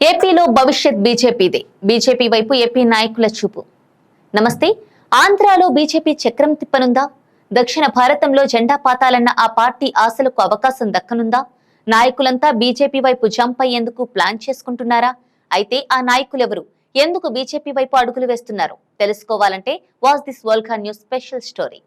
ఏపీలో భవిష్యత్ బీజేపీదే. బీజేపీ వైపు ఏపీ నాయకుల చూపు. నమస్తే ఆంధ్రాలో బీజేపీ చక్రం తిప్పనుందా? దక్షిణ భారతంలో జెండా పాతాలన్న ఆ పార్టీ ఆశలకు అవకాశం దక్కనుందా? నాయకులంతా బీజేపీ వైపు జంప్ అయ్యేందుకు ప్లాన్ చేసుకుంటున్నారా? అయితే ఆ నాయకులెవరు? ఎందుకు బీజేపీ వైపు అడుగులు వేస్తున్నారు? తెలుసుకోవాలంటే was this world news special story.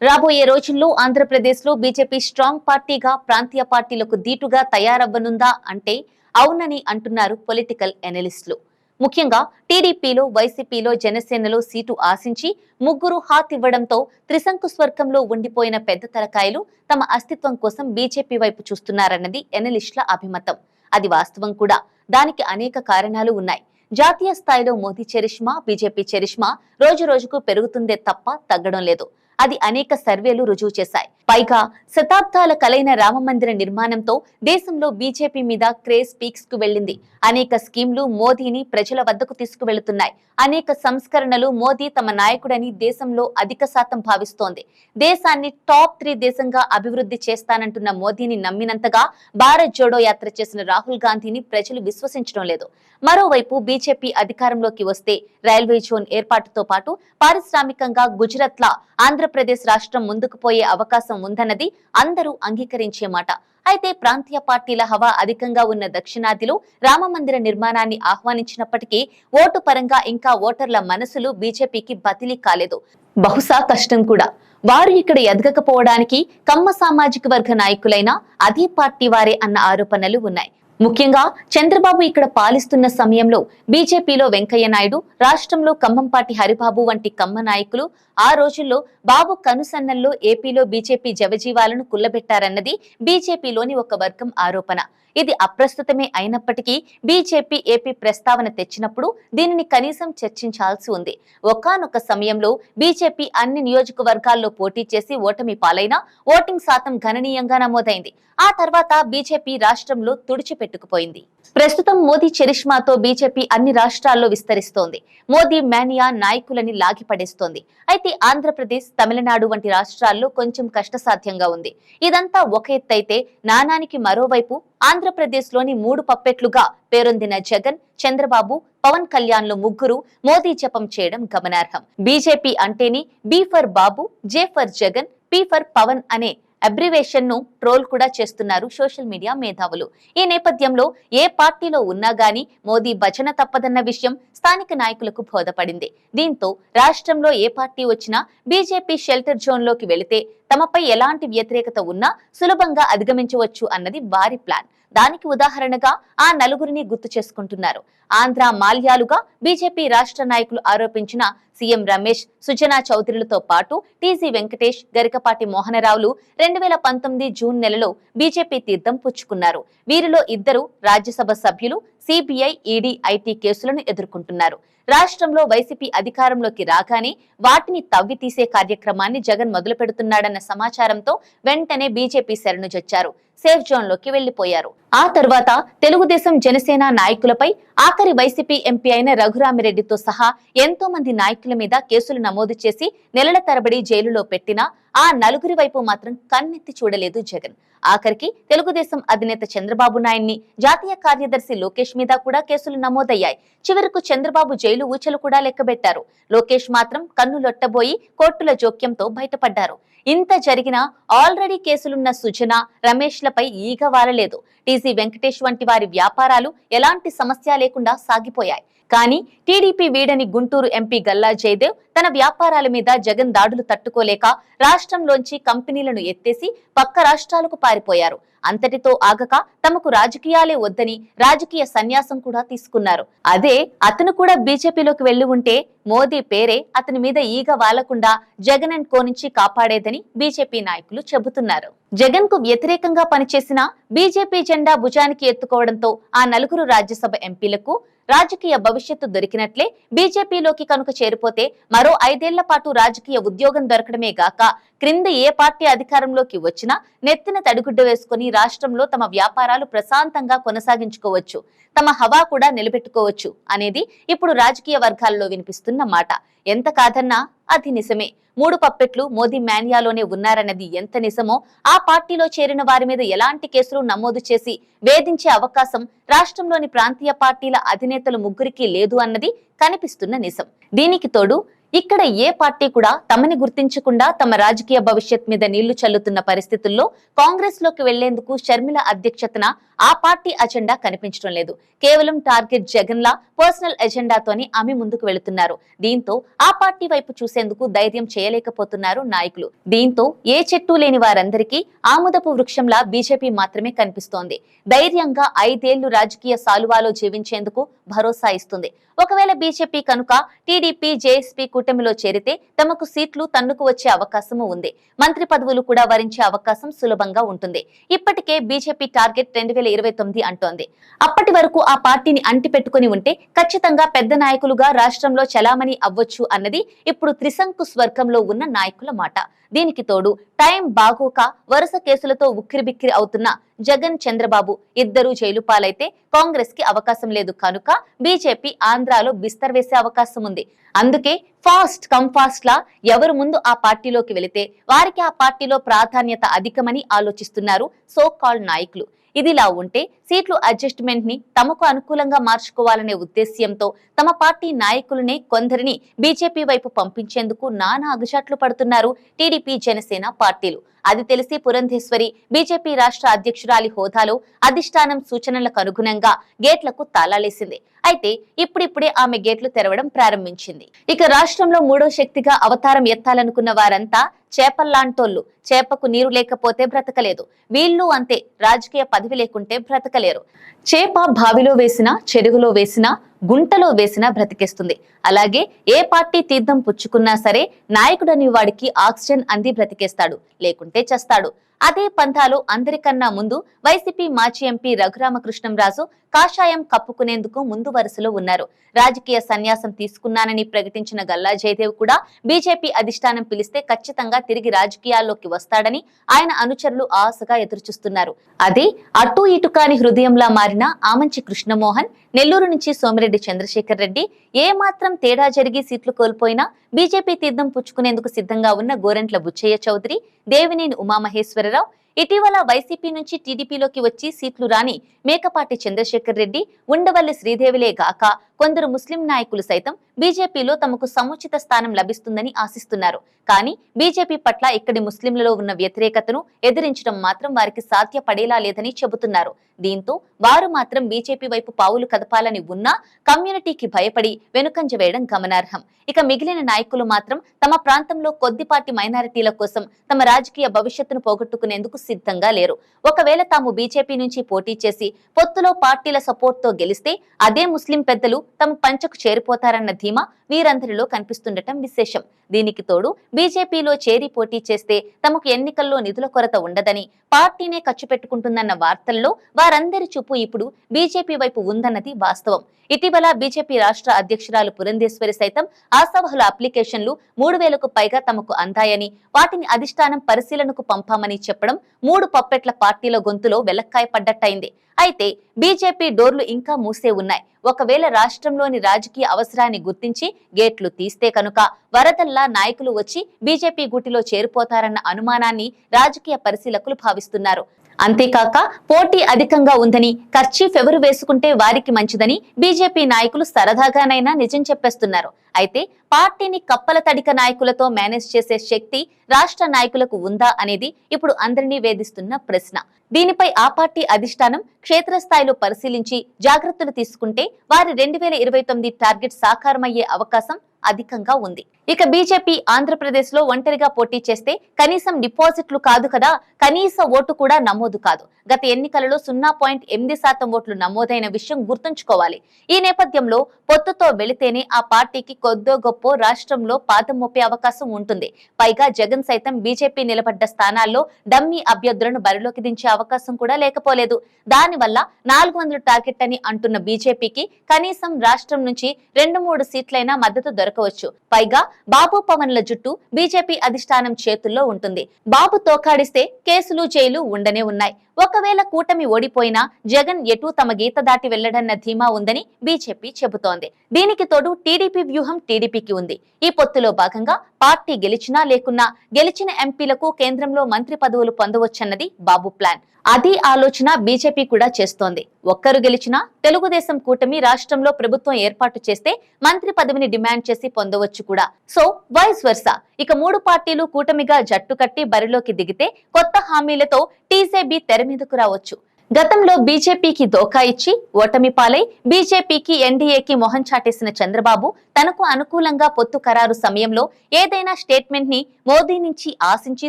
రాబోయే రోజుల్లో ఆంధ్రప్రదేశ్లో బీజేపీ స్ట్రాంగ్ పార్టీగా ప్రాంతీయ పార్టీలకు దీటుగా తయారవ్వనుందా అంటే అవునని అంటున్నారు పొలిటికల్ ఎనలిస్టులు. ముఖ్యంగా టీడీపీలో వైసీపీలో జనసేనలో సీటు ఆశించి ముగ్గురు హాత్ ఇవ్వడంతో త్రిశంకు స్వర్గంలో ఉండిపోయిన పెద్ద తలకాయలు తమ అస్తిత్వం కోసం బీజేపీ వైపు చూస్తున్నారన్నది ఎనలిస్టుల అభిమతం. అది వాస్తవం కూడా. దానికి అనేక కారణాలు ఉన్నాయి. జాతీయ స్థాయిలో మోదీ చరిష్మా బీజేపీ చరిష్మా రోజు రోజుకు పెరుగుతుందే తప్ప తగ్గడం లేదు. అది అనేక సర్వేలు రుజువు చేశాయి. పైగా శతాబ్దాల కలైన రామమందిర నిర్మాణంతో దేశంలో బీజేపీ మీద క్రేజ్ పీక్స్కు వెళ్ళింది అనేక స్కీమ్లు మోదీని ప్రజల వద్దకు తీసుకువెళుతున్నాయి. అనేక సంస్కరణలు మోదీ తమ నాయకుడని దేశంలో అధిక శాతం భావిస్తోంది. దేశాన్ని టాప్ త్రీ దేశంగా అభివృద్ధి చేస్తానంటున్న మోదీని నమ్మినంతగా భారత్ జోడో యాత్ర చేసిన రాహుల్ గాంధీని ప్రజలు విశ్వసించడం లేదు. మరోవైపు బీజేపీ అధికారంలోకి వస్తే రైల్వే జోన్ ఏర్పాటుతో పాటు పారిశ్రామికంగా గుజరాత్ లా ఆంధ్రప్రదేశ్ రాష్ట్రం ముందుకు పోయే అవకాశం ఉందన్నది అందరూ అంగీకరించే మాట. అయితే ప్రాంతీయ పార్టీల హవా అధికంగా ఉన్న దక్షిణాదిలో రామమందిర నిర్మాణాన్ని ఆహ్వానించినప్పటికీ ఓటు పరంగా ఇంకా ఓటర్ల మనసులు బీజేపీకి బదిలీ కాలేదు. బహుశా కష్టం కూడా. వారు ఇక్కడ ఎదగకపోవడానికి కమ్మ సామాజిక వర్గ నాయకులైన అదే పార్టీ వారే అన్న ఆరోపణలు ఉన్నాయి. ముఖ్యంగా చంద్రబాబు ఇక్కడ పాలిస్తున్న సమయంలో బీజేపీలో వెంకయ్య నాయుడు రాష్ట్రంలో ఖమ్మంపాటి హరిబాబు వంటి కమ్మ నాయకులు ఆ రోజుల్లో బాబు కనుసన్నల్లో ఏపీలో బీజేపీ జవజీవాలను కుల్లబెట్టారన్నది బీజేపీలోని ఒక వర్గం ఆరోపణ. ఇది అప్రస్తుతమే అయినప్పటికీ బీజేపీ ఏపీ ప్రస్తావన తెచ్చినప్పుడు దీనిని కనీసం చర్చించాల్సి ఉంది. ఒకనొక సమయంలో బీజేపీ అన్ని నియోజకవర్గాల్లో పోటీ చేసి ఓటమి పాలైన ఓటింగ్ శాతం గణనీయంగా నమోదైంది. ఆ తర్వాత బీజేపీ రాష్ట్రంలో తుడిచిపెట్టుకుపోయింది. ప్రస్తుతం మోదీ చరిష్మాతో బీజేపీ అన్ని రాష్ట్రాల్లో విస్తరిస్తోంది. మోదీ మేనియా నాయకులని లాగిపడేస్తోంది. అయితే ఆంధ్రప్రదేశ్ తమిళనాడు వంటి రాష్ట్రాల్లో కొంచెం కష్టసాధ్యంగా ఉంది. ఇదంతా ఒక ఎత్తైతే నానానికి మరోవైపు ఆంధ్రప్రదేశ్లోని మూడు పప్పెట్లుగా పేరొందిన జగన్ చంద్రబాబు పవన్ కళ్యాణ్లు ముగ్గురు మోదీ జపం చేయడం గమనార్హం. బీజేపీ అంటేనే B for Babu J for Jagan P for Pavan అనే అబ్రివేషన్ను ట్రోల్ కూడా చేస్తున్నారు సోషల్ మీడియా మేధావులు. ఈ నేపథ్యంలో ఏ పార్టీలో ఉన్నా గానీ మోదీ భజన తప్పదన్న విషయం స్థానిక నాయకులకు బోధపడింది. దీంతో రాష్ట్రంలో ఏ పార్టీ వచ్చినా బీజేపీ షెల్టర్ జోన్లోకి వెళితే తమపై ఎలాంటి వ్యతిరేకత ఉన్నా సులభంగా అధిగమించవచ్చు అన్నది వారి ప్లాన్. దానికి ఉదాహరణగా ఆ నలుగురిని గుర్తు చేసుకుంటున్నారు. ఆంధ్ర మాల్యాలుగా బీజేపీ రాష్ట్ర నాయకులు ఆరోపించిన సీఎం రమేష్ సుజనా చౌదరులతో పాటు టీజీ వెంకటేష్ గరికపాటి మోహనరావులు రెండు వేల పంతొమ్మిది జూన్ నెలలో బీజేపీ తీర్థం పుచ్చుకున్నారు. వీరిలో ఇద్దరు రాజ్యసభ సభ్యులు సిబిఐ ఈడీ ఐటీ కేసులను ఎదుర్కొంటున్నారు. రాష్ట్రంలో వైసీపీ అధికారంలోకి రాగానే వాటిని తవ్వి తీసే కార్యక్రమాన్ని జగన్ మొదలు పెడుతున్నాడన్న సమాచారంతో వెంటనే బీజేపీ శరణుజొచ్చారు సేఫ్ జోన్లోకి వెళ్ళిపోయారు ఆ తర్వాత తెలుగుదేశం జనసేన నాయకులపై ఆఖరి వైసీపీ ఎంపీ అయిన రఘురామిరెడ్డితో సహా ఎంతో మంది నాయకుల మీద కేసులు నమోదు చేసి నెలల తరబడి జైలులో పెట్టినా ఆ నలుగురి వైపు మాత్రం కన్నెత్తి చూడలేదు జగన్. ఆఖరికి తెలుగుదేశం అధినేత చంద్రబాబు నాయుడిని జాతీయ కార్యదర్శి లోకేష్ మీద కూడా కేసులు నమోదయ్యాయి. చివరకు చంద్రబాబు జైలు ఊచలు కూడా లెక్కబెట్టారు. లోకేష్ మాత్రం కన్ను లొట్టబోయి కోర్టుల జోక్యంతో బయటపడ్డారు. ఇంత జరిగినా ఆల్రెడీ కేసులున్న సుజన రమేష్లపై ఈగ వారలేదు. టీజీ వెంకటేష్ వంటి వారి వ్యాపారాలు ఎలాంటి సమస్య లేకుండా సాగిపోయాయి. కానీ టీడీపీ వీడని గుంటూరు ఎంపీ గల్లా జయదేవ్ తన వ్యాపారాల మీద జగన్ దాడులు తట్టుకోలేక రాష్ట్రంలోంచి కంపెనీలను ఎత్తేసి పక్క రాష్ట్రాలకు పారిపోయారు. అంతటితో ఆగక తమకు రాజకీయాలే వద్దని రాజకీయ సన్యాసం కూడా తీసుకున్నారు. అదే అతను కూడా బీజేపీలోకి వెళ్ళి ఉంటే మోదీ పేరే అతని మీద ఈగ వాలకుండా జగన్ అండ్ కో నుంచి కాపాడేదని బీజేపీ నాయకులు చెబుతున్నారు. జగన్కు వ్యతిరేకంగా పనిచేసిన బీజేపీ జెండా భుజానికి ఎత్తుకోవడంతో ఆ నలుగురు రాజ్యసభ ఎంపీలకు రాజకీయ భవిష్యత్తు దొరికినట్లే బీజేపీలోకి కనుక చేరిపోతే మరో ఐదేళ్ళ పాటు రాజకీయ ఉద్యోగం దొరకడమే గాక క్రింద ఏ పార్టీ అధికారంలోకి వచ్చినా నెత్తిన తడిగుడ్డ వేసుకుని రాష్ట్రంలో తమ వ్యాపారాలు ప్రశాంతంగా కొనసాగించుకోవచ్చు తమ హవా కూడా నిలబెట్టుకోవచ్చు అనేది ఇప్పుడు రాజకీయ వర్గాల్లో వినిపిస్తున్న మాట. ఎంత కాదన్నా అది నిజమే. మూడు పప్పెట్లు మోదీ మాన్యాలోనే ఉన్నారన్నది ఎంత నిజమో ఆ పార్టీలో చేరిన వారి మీద ఎలాంటి కేసులు నమోదు చేసి వేధించే అవకాశం రాష్ట్రంలోని ప్రాంతీయ పార్టీల అధినేతలు ముగ్గురికి లేదు అన్నది కనిపిస్తున్న నిజం. దీనికి తోడు ఇక్కడ ఏ పార్టీ కూడా తమని గుర్తించకుండా తమ రాజకీయ భవిష్యత్ మీద నీళ్ళు చల్లుతున్న పరిస్థితుల్లో కాంగ్రెస్లోకి వెళ్ళేందుకు షర్మిల అధ్యక్షతన ఆ పార్టీ అజెండా కనిపించడం లేదు. కేవలం టార్గెట్ జగన్ లా పర్సనల్ ఎజెండాతోని ఆమె ముందుకు వెళుతున్నారు. దీంతో ఆ పార్టీ వైపు చూసేందుకు ధైర్యం చేయలేకపోతున్నారు నాయకులు. దీంతో ఏ చెట్టు లేని వారందరికీ ఆముదపు వృక్షంలా బీజేపీ మాత్రమే కనిపిస్తోంది. ధైర్యంగా ఐదేళ్ళు రాజకీయ సాలువాలో జీవించేందుకు భరోసా ఇస్తుంది. ఒకవేళ బీజేపీ కనుక టీడీపీ జేఎస్పీ కూటమిలో చేరితే తమకు సీట్లు తన్నుకు వచ్చే అవకాశము ఉంది. మంత్రి పదవులు కూడా వరించే అవకాశం సులభంగా ఉంటుంది. ఇప్పటికే బీజేపీ టార్గెట్ రెండు వేల ఇరవై తొమ్మిది అంటోంది. అప్పటి వరకు ఆ పార్టీని అంటిపెట్టుకుని ఉంటే ఖచ్చితంగా పెద్ద నాయకులుగా రాష్ట్రంలో చలామణి అవ్వొచ్చు అన్నది ఇప్పుడు త్రిశంకు స్వర్గంలో ఉన్న నాయకుల మాట. దీనికి తోడు టైం బాగోక వరుస కేసులతో ఉక్కిరిబిక్కిరి అవుతున్న జగన్ చంద్రబాబు ఇద్దరూ జైలు పాలైతే కాంగ్రెస్కి అవకాశం లేదు. కనుక బీజేపీ ఆంధ్రాలో బిస్తర్ వేసే అవకాశం ఉంది. అందుకే ఫాస్ట్ కమ్ ఫాస్ట్ లా ఎవరు ముందు ఆ పార్టీలోకి వెళితే వారికి ఆ పార్టీలో ప్రాధాన్యత అధికమని ఆలోచిస్తున్నారు సో కాల్డ్ నాయకులు. ఇదిలా ఉంటే సీట్లు అడ్జస్ట్మెంట్ని తమకు అనుకూలంగా మార్చుకోవాలనే ఉద్దేశ్యంతో తమ పార్టీ నాయకులనే కొందరిని బీజేపీ వైపు పంపించేందుకు నానా అగుచాట్లు పడుతున్నారు టీడీపీ జనసేన పార్టీలు. అది తెలిసి పురంధేశ్వరి బీజేపీ రాష్ట్ర అధ్యక్షురాలి హోదాలో అధిష్టానం సూచనలకు అనుగుణంగా గేట్లకు తాళాలేసింది. అయితే ఇప్పుడిప్పుడే ఆమె గేట్లు తెరవడం ప్రారంభించింది. ఇక రాష్ట్రంలో మూడో శక్తిగా అవతారం ఎత్తాలనుకున్న వారంతా చేపల్లాంటోళ్ళు చేపకు నీరు లేకపోతే బ్రతకలేదు. వీళ్ళు అంతే. రాజకీయ పదవి లేకుంటే బ్రతకలేరు చేప బావిలో వేసినా చెరువులో వేసినా గుంటలో వేసినా బ్రతికేస్తుంది. అలాగే ఏ పార్టీ తీర్థం పుచ్చుకున్నా సరే నాయకుడని వాడికి ఆక్సిజన్ అంది బ్రతికేస్తాడు. లేకుంటే చస్తాడు. అదే పంథాలో అందరికన్నా ముందు వైసీపీ మాజీ ఎంపీ రఘురామకృష్ణంరాజు కాషాయం కప్పుకునేందుకు ముందు వరుసలో ఉన్నారు. రాజకీయ సన్యాసం తీసుకున్నానని ప్రకటించిన గల్లా జయదేవ్ కూడా బీజేపీ అధిష్టానం పిలిస్తే ఖచ్చితంగా తిరిగి రాజకీయాల్లోకి వస్తాడని ఆయన అనుచరులు ఆశగా ఎదురుచూస్తున్నారు. అదే అటు ఇటు కాని హృదయంలా మారిన ఆమంచి కృష్ణమోహన్ నెల్లూరు నుంచి సోమిరెడ్డి చంద్రశేఖర్ రెడ్డి ఏ మాత్రం తేడా జరిగి సీట్లు కోల్పోయినా బీజేపీ తీర్థం పుచ్చుకునేందుకు సిద్ధంగా ఉన్న గోరంట్ల బుచ్చయ్య చౌదరి దేవినేని ఉమామహేశ్వరరావు ఇటీవల వైసీపీ నుంచి టీడీపీలోకి వచ్చి సీట్లు రాని మేకపాటి చంద్రశేఖర్ రెడ్డి ఉండవల్లి శ్రీదేవిలే గాక కొందరు ముస్లిం నాయకులు సైతం బీజేపీలో తమకు సముచిత స్థానం లభిస్తుందని ఆశిస్తున్నారు. కానీ బీజేపీ పట్ల ఇక్కడి ముస్లింలలో ఉన్న వ్యతిరేకతను ఎదిరించడం మాత్రం వారికి సాధ్యపడేలా లేదని చెబుతున్నారు. దీంతో వారు మాత్రం బీజేపీ వైపు పావులు కదపాలని ఉన్నా కమ్యూనిటీకి భయపడి వెనుకంజ వేయడం గమనార్హం. ఇక మిగిలిన నాయకులు మాత్రం తమ ప్రాంతంలో కొద్దిపాటి మైనారిటీల కోసం తమ రాజకీయ భవిష్యత్తును పోగొట్టుకునేందుకు సిద్ధంగా లేరు. ఒకవేళ తాము బీజేపీ నుంచి పోటీ చేసి పొత్తులో పార్టీల సపోర్ట్తో గెలిస్తే అదే ముస్లిం పెద్దలు తమ పంచకు చేరిపోతారన్న ధీమా వీరందరిలో కనిపిస్తుండటం విశేషం. దీనికి తోడు బీజేపీలో చేరి పోటీ చేస్తే తమకు ఎన్నికల్లో నిధుల కొరత ఉండదని పార్టీనే ఖర్చు పెట్టుకుంటుందన్న వార్తల్లో వారందరి చూపు ఇప్పుడు బీజేపీ వైపు ఉందన్నది వాస్తవం. ఇటీవల బీజేపీ రాష్ట్ర అధ్యక్షురాలు పురంధేశ్వరి సైతం ఆశావహుల అప్లికేషన్లు మూడు వేలకు పైగా తమకు అందాయని వాటిని అధిష్టానం పరిశీలనకు పంపామని చెప్పడం మూడు పప్పెట్ల పార్టీల గొంతులో వెలక్కాయ పడ్డట్టయింది. అయితే బీజేపీ డోర్లు ఇంకా మూసే ఉన్నాయి. ఒకవేళ రాష్ట్రంలోని రాజకీయ అవసరాన్ని గుర్తించి గేట్లు తీస్తే కనుక వరదల్లా నాయకులు వచ్చి బీజేపీ గుటిలో చేరిపోతారన్న అనుమానాన్ని రాజకీయ పరిశీలకులు భావిస్తున్నారు. అంతేకాక పోటీ అధికంగా ఉందని ఖర్చీఫ్ ఎవరు వేసుకుంటే వారికి మంచిదని బీజేపీ నాయకులు సరదాగానైనా నిజం చెప్పేస్తున్నారు. అయితే పార్టీని కప్పల తడిక నాయకులతో మేనేజ్ చేసే శక్తి రాష్ట్ర నాయకులకు ఉందా అనేది ఇప్పుడు అందరినీ వేధిస్తున్న ప్రశ్న. దీనిపై ఆ పార్టీ అధిష్టానం క్షేత్రస్థాయిలో పరిశీలించి జాగ్రత్తలు తీసుకుంటే వారి రెండు వేల ఇరవై తొమ్మిది టార్గెట్ సాకారమయ్యే అవకాశం అధికంగా ఉంది. ఇక బీజేపీ ఆంధ్రప్రదేశ్లో ఒంటరిగా పోటీ చేస్తే కనీసం డిపాజిట్లు కాదు కదా కనీస ఓటు కూడా నమోదు కాదు. గత ఎన్నికలలో సున్నా పాయింట్ ఎనిమిది శాతం ఓట్లు నమోదైన విషయం గుర్తుంచుకోవాలి. ఈ నేపథ్యంలో పొత్తుతో వెళితేనే ఆ పార్టీకి కొద్దో గొప్ప రాష్ట్రంలో పాదం మోపే అవకాశం ఉంటుంది. పైగా జగన్ సైతం బీజేపీ నిలబడ్డ స్థానాల్లో డమ్మీ అభ్యర్థులను బరిలోకి దించే అవకాశం కూడా లేకపోలేదు. దానివల్ల నాలుగు వందల టార్గెట్ అని అంటున్న బీజేపీకి కనీసం రాష్ట్రం నుంచి రెండు మూడు సీట్లైనా మద్దతు దొరకవచ్చు. పైగా బాబు పవన్ల జుట్టు బీజేపీ అధిష్టానం చేతుల్లో ఉంటుంది. బాబు తోకాడిస్తే కేసులు జైలు ఉండనే ఉన్నాయి. ఒకవేళ కూటమి ఓడిపోయినా జగన్ ఎటూ తమ గీత దాటి వెళ్ళడన్న ధీమా ఉందని బీజేపీ చెబుతోంది. దీనికి తోడు టీడీపీ వ్యూహం టీడీపీకి ఉంది. ఈ పొత్తులో భాగంగా పార్టీ గెలిచినా లేకున్నా గెలిచిన ఎంపీలకు కేంద్రంలో మంత్రి పదవులు పొందవచ్చన్నది బాబు ప్లాన్. అదే ఆలోచన బీజేపీ కూడా చేస్తోంది. ఒక్కరు గెలిచినా తెలుగుదేశం కూటమి రాష్ట్రంలో ప్రభుత్వం ఏర్పాటు చేస్తే మంత్రి పదవిని డిమాండ్ చేసి పొందవచ్చు కూడా. So vice versa? ఇక మూడు పార్టీలు కూటమిగా జట్టు కట్టి బరిలోకి దిగితే కొత్త హామీలతో టీజేబీ తెర మీదకు రావచ్చు. గతంలో బీజేపీకి దోకా ఇచ్చి ఓటమి పాలై బీజేపీకి ఎన్డీఏకి మొహం చాటేసిన చంద్రబాబు తనకు అనుకూలంగా పొత్తు ఖరారు సమయంలో ఏదైనా స్టేట్మెంట్ని మోదీ నుంచి ఆశించి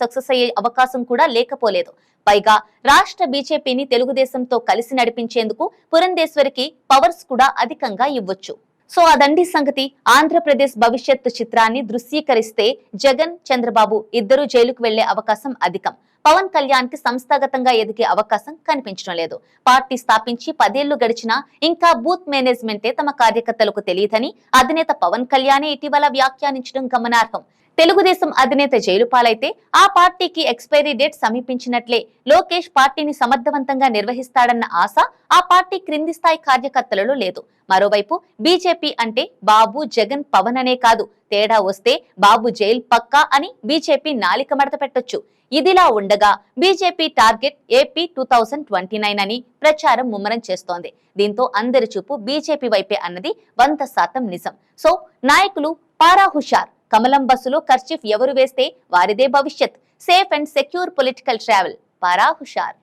సక్సెస్ అయ్యే అవకాశం కూడా లేకపోలేదు. పైగా రాష్ట్ర బీజేపీని తెలుగుదేశంతో కలిసి నడిపించేందుకు పురంధేశ్వరికి పవర్స్ కూడా అధికంగా ఇవ్వొచ్చు. సో అదండి సంగతి ఆంధ్రప్రదేశ్ భవిష్యత్తు చిత్రాన్ని దృశ్యీకరిస్తే జగన్ చంద్రబాబు ఇద్దరు జైలుకు వెళ్ళే అవకాశం అధికం. పవన్ కళ్యాణ్కి సంస్థాగతంగా ఎదిగే అవకాశం కనిపించడం లేదు. పార్టీ స్థాపించి పదేళ్ళు గడిచినా ఇంకా బూత్ మేనేజ్మెంటే తమ కార్యకర్తలకు తెలియదని అధినేత పవన్ కళ్యాణే ఇటీవల వ్యాఖ్యానించడం గమనార్హం. తెలుగుదేశం అధినేత జైలు పాలైతే ఆ పార్టీకి ఎక్స్పైరీ డేట్ సమీపించినట్లే. లోకేష్ పార్టీని సమర్థవంతంగా నిర్వహిస్తాడన్న ఆశ ఆ పార్టీ క్రింది స్థాయి కార్యకర్తలలో లేదు. మరోవైపు బీజేపీ అంటే బాబు జగన్ పవన్ అనే కాదు. తేడా వస్తే బాబు జైల్ పక్కా అని బీజేపీ నాలిక మడత పెట్టొచ్చు. ఇదిలా ఉండగా BJP target AP two thousand twenty nine అని ప్రచారం ముమ్మరం చేస్తోంది. దీంతో అందరి చూపు బీజేపీ వైపే అన్నది వంద శాతం నిజం. సో నాయకులు పారా హుషార్ కమలం బస్సులో ఖర్చీఫ్ ఎవరు వేస్తే వారిదే భవిష్యత్. Safe and secure political travel. Para Husharu